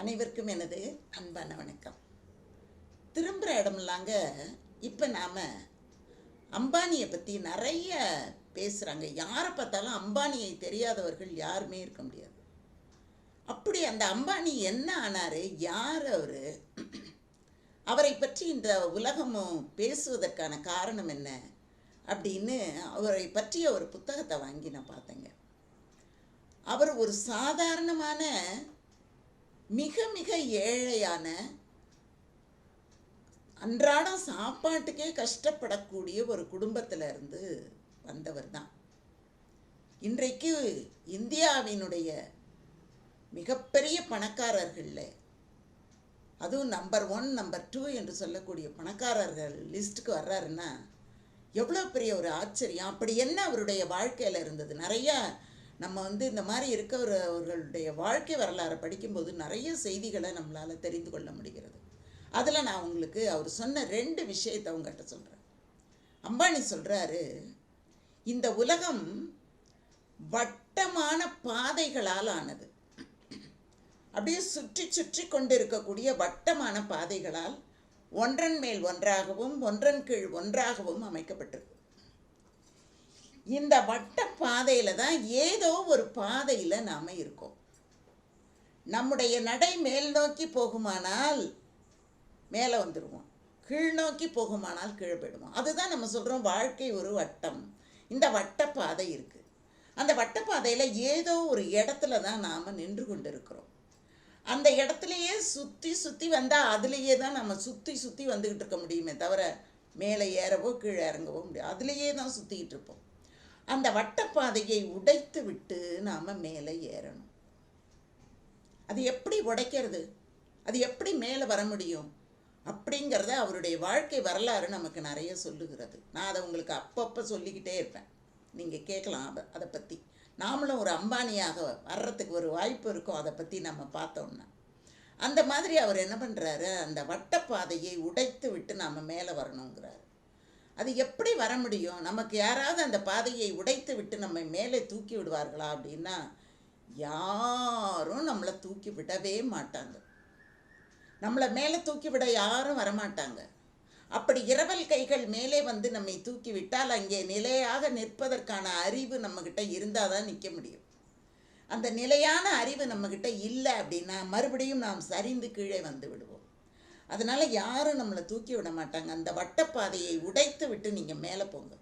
அனைவருக்கும் எனது அன்பான வணக்கம். திரும்புகிற இடமில்லாங்க இப்போ நாம் அம்பானியை பற்றி நிறைய பேசுகிறாங்க யாரை பார்த்தாலும் அம்பானியை தெரியாதவர்கள் யாருமே இருக்க முடியாது. அப்படி அந்த அம்பானி என்ன ஆனார்? யார் அவர்? அவரை பற்றி இந்த உலகமும் பேசுவதற்கான காரணம் என்ன? அப்படின்னு அவரை பற்றிய ஒரு புத்தகத்தை வாங்கி நான் பார்த்தேங்க. அவர் ஒரு சாதாரணமான மிக மிக ஏழையான அன்றாடம் சாப்பாட்டுக்கே கஷ்டப்படக்கூடிய ஒரு குடும்பத்தில் இருந்து வந்தவர் தான் இன்றைக்கு இந்தியாவினுடைய மிகப்பெரிய பணக்காரர்களில் அதுவும் நம்பர் ஒன் நம்பர் டூ என்று சொல்லக்கூடிய பணக்காரர்கள் லிஸ்ட்டுக்கு வர்றாருன்னா எவ்வளோ பெரிய ஒரு ஆச்சரியம். அப்படி என்ன அவருடைய வாழ்க்கையில் இருந்தது? நிறைய நம்ம வந்து இந்த மாதிரி இருக்கிறவர்களுடைய வாழ்க்கை வரலாறை படிக்கும்போது நிறைய செய்திகளை நம்மளால் தெரிந்து கொள்ள முடிகிறது. அதில் நான் உங்களுக்கு அவர் சொன்ன ரெண்டு விஷயத்தை அவங்ககிட்ட சொல்கிறேன் அம்பானி சொல்கிறாரு இந்த உலகம் வட்டமான பாதைகளால் ஆனது. அப்படியே சுற்றி சுற்றி கொண்டு இருக்கக்கூடிய வட்டமான பாதைகளால் ஒன்றன் மேல் ஒன்றாகவும் ஒன்றன் கீழ் ஒன்றாகவும் அமைக்கப்பட்டிருக்கு. இந்த வட்ட பாதையில் தான் ஏதோ ஒரு பாதையில் நாம் இருக்கோம். நம்முடைய நடை மேல் நோக்கி போகுமானால் மேலே வந்துடுவோம் கீழ் நோக்கி போகுமானால் கீழே போயிடுவோம். அதுதான் நம்ம சொல்கிறோம் வாழ்க்கை ஒரு வட்டம். இந்த வட்டப்பாதை இருக்குது அந்த வட்டப்பாதையில் ஏதோ ஒரு இடத்துல தான் நாம் நின்று கொண்டு இருக்கிறோம் அந்த இடத்துலையே சுற்றி சுற்றி வந்தால் அதுலேயே தான் நம்ம சுற்றி சுற்றி வந்துக்கிட்டு இருக்க முடியுமே தவிர மேலே ஏறவோ கீழே இறங்கவோ முடியும் அதுலேயே தான் சுற்றிக்கிட்டு இருப்போம். அந்த வட்டப்பாதையை உடைத்து விட்டு நாம் மேலே ஏறணும். அது எப்படி உடைக்கிறது? அது எப்படி மேலே வர முடியும்? அப்படிங்கிறத அவருடைய வாழ்க்கை வரலாறு நமக்கு நிறைய சொல்லுகிறது. நான் அதை உங்களுக்கு அப்பப்போ சொல்லிக்கிட்டே இருப்பேன். நீங்கள் கேட்கலாம் அதை அதை பற்றி நாமளும் ஒரு அம்பானியாக வர்றதுக்கு ஒரு வாய்ப்பு இருக்கும் அதை பற்றி நம்ம பார்த்தோம்னா. அந்த மாதிரி அவர் என்ன பண்ணுறாரு அந்த வட்டப்பாதையை உடைத்து விட்டு நாம் மேலே வரணுங்கிறாரு. அது எப்படி வர முடியும்? நமக்கு யாராவது அந்த பாதையை உடைத்து விட்டு நம்மை மேலே தூக்கி விடுவார்களா அப்படின்னா யாரும் நம்மளை தூக்கி விடவே மாட்டாங்க. நம்மளை மேலே தூக்கி விட யாரும் வரமாட்டாங்க. அப்படி இரவல் கைகள் மேலே வந்து நம்மை தூக்கி விட்டால் அங்கே நிலையாக நிற்பதற்கான அறிவு நம்மக்கிட்ட இருந்தால் தான் நிற்க முடியும். அந்த நிலையான அறிவு நம்மக்கிட்ட இல்லை அப்படின்னா மறுபடியும் நாம் சரிந்து கீழே வந்து விடுவோம். அதனால் யாரும் நம்மளை தூக்கி விட மாட்டாங்க. அந்த வட்டப்பாதையை உடைத்து விட்டு நீங்கள் மேலே போங்க.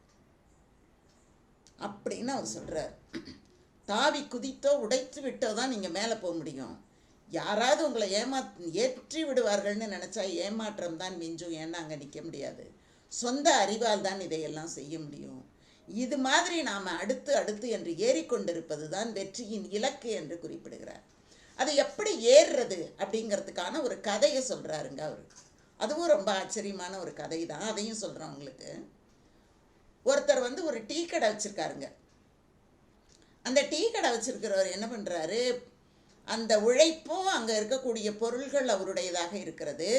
அப்படின்னு அவர் சொல்கிறார் தாவி குதித்தோ உடைத்து விட்டோ தான் நீங்கள் மேலே போக முடியும். யாராவது உங்களை ஏமா ஏற்றி விடுவார்கள்னு நினச்சா ஏமாற்றம் தான் மிஞ்சும். ஏன்னா அங்கே நிற்க முடியாது. சொந்த அறிவால் தான் இதையெல்லாம் செய்ய முடியும். இது மாதிரி நாம் அடுத்து அடுத்து என்று ஏறிக்கொண்டிருப்பது தான் வெற்றியின் இலக்கு என்று குறிப்பிடுகிறார். அது எப்படி ஏறுறது அப்படிங்கிறதுக்கான ஒரு கதையை சொல்கிறாருங்க அவர். அதுவும் ரொம்ப ஆச்சரியமான ஒரு கதை தான் அதையும் சொல்கிறேன் உங்களுக்கு. ஒருத்தர் வந்து ஒரு டீ கடை வச்சுருக்காருங்க. அந்த டீ கடை வச்சுருக்கிறவர் என்ன பண்ணுறாரு அந்த உழைப்பும் அங்கே இருக்கக்கூடிய பொருள்கள் அவருடையதாக இருக்கிறது.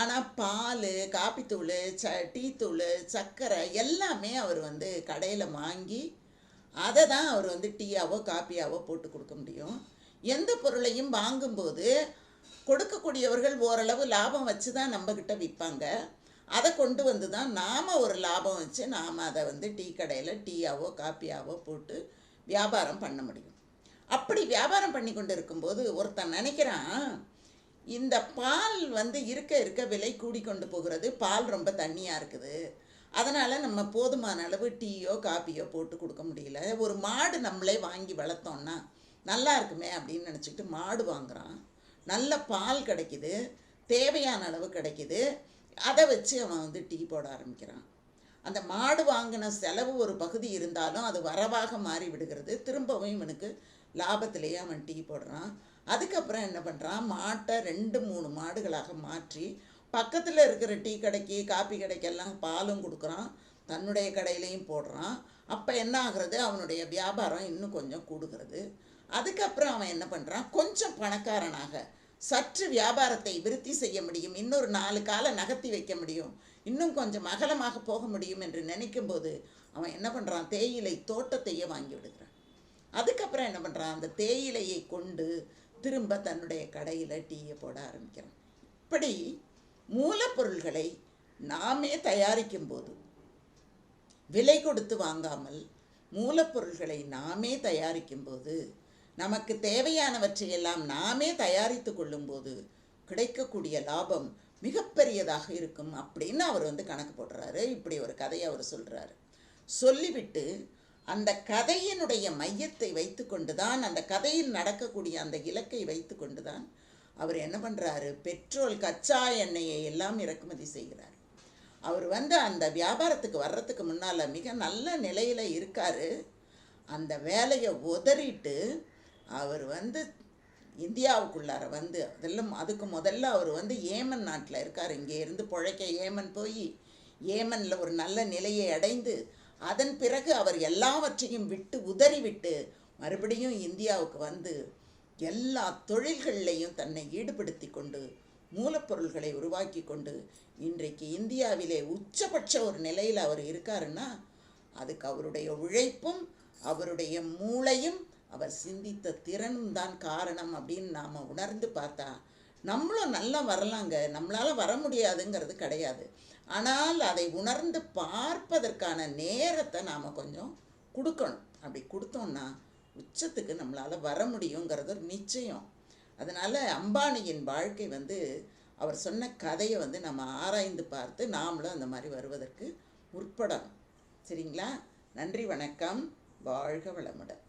ஆனால் பால் காப்பித்தூள் ச டீத்தூள் சர்க்கரை எல்லாமே அவர் வந்து கடையில் வாங்கி அதை தான் அவர் வந்து டீயாவோ காப்பியாவோ போட்டு கொடுக்க முடியும். எந்த பொருளையும் வாங்கும்போது கொடுக்கக்கூடியவர்கள் ஓரளவு லாபம் வச்சு தான் நம்மக்கிட்ட விற்பாங்க. அதை கொண்டு வந்து தான் நாம் ஒரு லாபம் வச்சு நாம் அதை வந்து டீ கடையில் டீயாவோ காப்பியாவோ போட்டு வியாபாரம் பண்ண முடியும். அப்படி வியாபாரம் பண்ணி கொண்டு இருக்கும்போது ஒருத்தன் நினைக்கிறான் இந்த பால் வந்து இருக்க இருக்க விலை கூடி கொண்டு போகிறது பால் ரொம்ப தண்ணியாக இருக்குது. அதனால் நம்ம போதுமான அளவு டீயோ காப்பியோ போட்டு கொடுக்க முடியல. ஒரு மாடு நம்மளே வாங்கி வளர்த்தோன்னா நல்லா இருக்குமே அப்படின்னு நினச்சிக்கிட்டு மாடு வாங்குகிறான் நல்ல பால் கிடைக்குது தேவையான அளவு கிடைக்குது. அதை வச்சு அவன் வந்து டீ போட ஆரம்பிக்கிறான். அந்த மாடு வாங்கின செலவு ஒரு பகுதி இருந்தாலும் அது வரவாக மாறி விடுகிறது. திரும்பவும் இவனுக்கு லாபத்திலேயே அவன் டீ போடுறான். அதுக்கப்புறம் என்ன பண்ணுறான் மாட்டை ரெண்டு மூணு மாடுகளாக மாற்றி பக்கத்தில் இருக்கிற டீ கடைக்கு காப்பி கடைக்கெல்லாம் பாலும் கொடுக்குறான். தன்னுடைய கடையிலையும் போடுறான். அப்போ என்ன ஆகுறது? அவனுடைய வியாபாரம் இன்னும் கொஞ்சம் கூடுகிறது. அதுக்கப்புறம் அவன் என்ன பண்ணுறான் கொஞ்சம் பணக்காரனாக சற்று வியாபாரத்தை விருத்தி செய்ய முடியும். இன்னொரு நாலு காலை நகர்த்தி வைக்க முடியும். இன்னும் கொஞ்சம் அகலமாக போக முடியும் என்று நினைக்கும்போது அவன் என்ன பண்ணுறான் தேயிலை தோட்டத்தையே வாங்கி விடுகிறான். அதுக்கப்புறம் என்ன பண்ணுறான் அந்த தேயிலையை கொண்டு திரும்ப தன்னுடைய கடையில் டீயை போட ஆரம்பிக்கிறான். இப்படி மூலப்பொருள்களை நாமே தயாரிக்கும் போது விலை கொடுத்து வாங்காமல் மூலப்பொருள்களை நாமே தயாரிக்கும் போது நமக்கு தேவையானவற்றையெல்லாம் நாமே தயாரித்து கொள்ளும்போது கிடைக்கக்கூடிய லாபம் மிகப்பெரியதாக இருக்கும் அப்படின்னு அவர் வந்து கணக்கு போடுறாரு. இப்படி ஒரு கதையை அவர் சொல்கிறாரு சொல்லிவிட்டு அந்த கதையினுடைய மையத்தை வைத்துக்கொண்டு தான் அந்த கதையில் நடக்கக்கூடிய அந்த இலக்கை வைத்துக்கொண்டு தான் அவர் என்ன பண்ணுறாரு பெட்ரோல் கச்சா எண்ணெயை எல்லாம் இறக்குமதி செய்கிறார். அவர் வந்து அந்த வியாபாரத்துக்கு வர்றதுக்கு முன்னால் மிக நல்ல நிலையில் இருக்கார். அந்த வேலையை உதறிட்டு அவர் வந்து இந்தியாவுக்குள்ளார வந்து அதெல்லாம் அதுக்கு முதல்ல அவர் வந்து ஏமன் நாட்டில் இருக்கார். இங்கே இருந்து பிழைக்க ஏமன் போய் ஏமனில் ஒரு நல்ல நிலையை அடைந்து அதன் பிறகு அவர் எல்லாவற்றையும் விட்டு உதறிவிட்டு மறுபடியும் இந்தியாவுக்கு வந்து எல்லா தொழில்கள்லையும் தன்னை ஈடுபடுத்தி கொண்டு மூலப்பொருள்களை உருவாக்கி கொண்டு இன்றைக்கு இந்தியாவிலே உச்சபட்ச ஒரு நிலையில் அவர் இருக்காருன்னா அதுக்கு அவருடைய உழைப்பும் அவருடைய மூளையும் அவர் சிந்தித்த திறனும் தான் காரணம் அப்படின்னு நாம் உணர்ந்து பார்த்தா நம்மளும் நல்லா வரலாங்க. நம்மளால் வர முடியாதுங்கிறது கிடையாது. ஆனால் அதை உணர்ந்து பார்ப்பதற்கான நேரத்தை நாம் கொஞ்சம் கொடுக்கணும். அப்படி கொடுத்தோம்னா உச்சத்துக்கு நம்மளால் வர முடியுங்கிறது ஒரு நிச்சயம். அதனால் அம்பானியின் வாழ்க்கை வந்து அவர் சொன்ன கதையை வந்து நம்ம ஆராய்ந்து பார்த்து நாமளும் அந்த மாதிரி வருவதற்கு முற்படணும் சரிங்களா? நன்றி வணக்கம். வாழ்க வளமுடன்.